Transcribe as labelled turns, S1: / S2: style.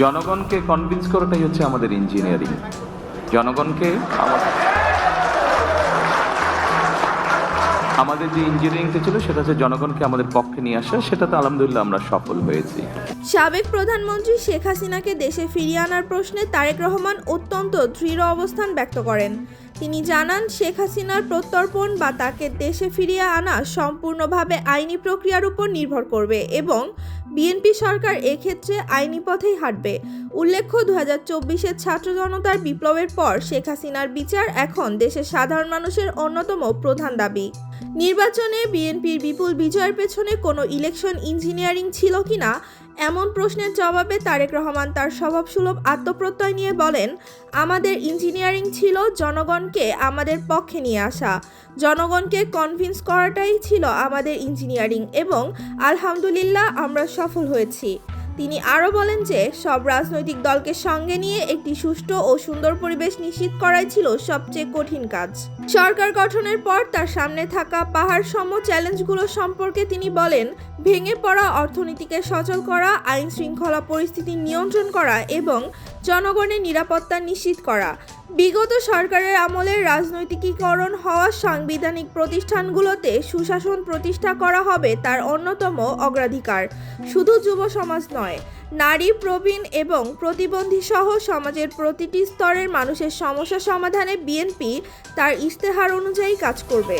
S1: জনগণকে কনভিন্স করাটাই হচ্ছে আমাদের ইঞ্জিনিয়ারিং জনগণকে আমাদের যে ইঞ্জিনিয়ারিংটা ছিল, সেটা হচ্ছে জনগণকে আমাদের পক্ষে নিয়ে আসা সেটাতে আলহামদুলিল্লাহ আমরা সফল হয়েছি।
S2: সাবেক প্রধানমন্ত্রী শেখ হাসিনাকে দেশে ফিরিয়ে আনার প্রশ্নে তারেক রহমান অত্যন্ত দৃঢ় অবস্থান ব্যক্ত করেন। তিনি জানান, শেখ হাসিনার প্রত্যর্পণ বা তাকে দেশে ফিরিয়ে আনা সম্পূর্ণভাবে আইনি প্রক্রিয়ার উপর নির্ভর করবে এবং বিএনপি সরকার এক্ষেত্রে আইনি পথেই হাঁটবে। উল্লেখ্য দু হাজার চব্বিশের ছাত্র জনতার বিপ্লবের পর শেখ হাসিনার বিচার এখন দেশের সাধারণ মানুষের অন্যতম প্রধান দাবি। নির্বাচনে বিএনপির বিপুল বিজয়ের পেছনে কোনো ইলেকশন ইঞ্জিনিয়ারিং ছিল কিনা এমন প্রশ্নের জবাবে তারেক রহমান তার স্বভাবসুলভ আত্মপ্রত্যয় নিয়ে বলেন, আমাদের ইঞ্জিনিয়ারিং ছিল জনগণকে আমাদের পক্ষে নিয়ে আসা। জনগণকে কনভিন্স করাটাই ছিল আমাদের ইঞ্জিনিয়ারিং এবং আলহামদুলিল্লাহ আমরা সফল হয়েছি। তিনি আরও বলেন যে, সব রাজনৈতিক দলকে সঙ্গে নিয়ে একটি সুষ্ঠু ও সুন্দর পরিবেশ নিশ্চিত করাই ছিল সবচেয়ে কঠিন কাজ। সরকার গঠনের পর তার সামনে থাকা পাহাড় সম চ্যালেঞ্জগুলো সম্পর্কে তিনি বলেন, ভেঙে পড়া অর্থনীতিকে সচল করা আইন শৃঙ্খলা পরিস্থিতি নিয়ন্ত্রণ করা এবং জনগণের নিরাপত্তা নিশ্চিত করা বিগত সরকারের আমলে রাজনৈতিকীকরণ হওয়া সাংবিধানিক প্রতিষ্ঠানগুলোতে সুশাসন প্রতিষ্ঠা করা হবে তার অন্যতম অগ্রাধিকার। শুধু যুব সমাজ নয়, নারী, প্রবীণ এবং প্রতিবন্ধী সহ সমাজের প্রতিটি স্তরের মানুষের সমস্যা সমাধানে বিএনপি তার ইশতেহার অনুযায়ী কাজ করবে।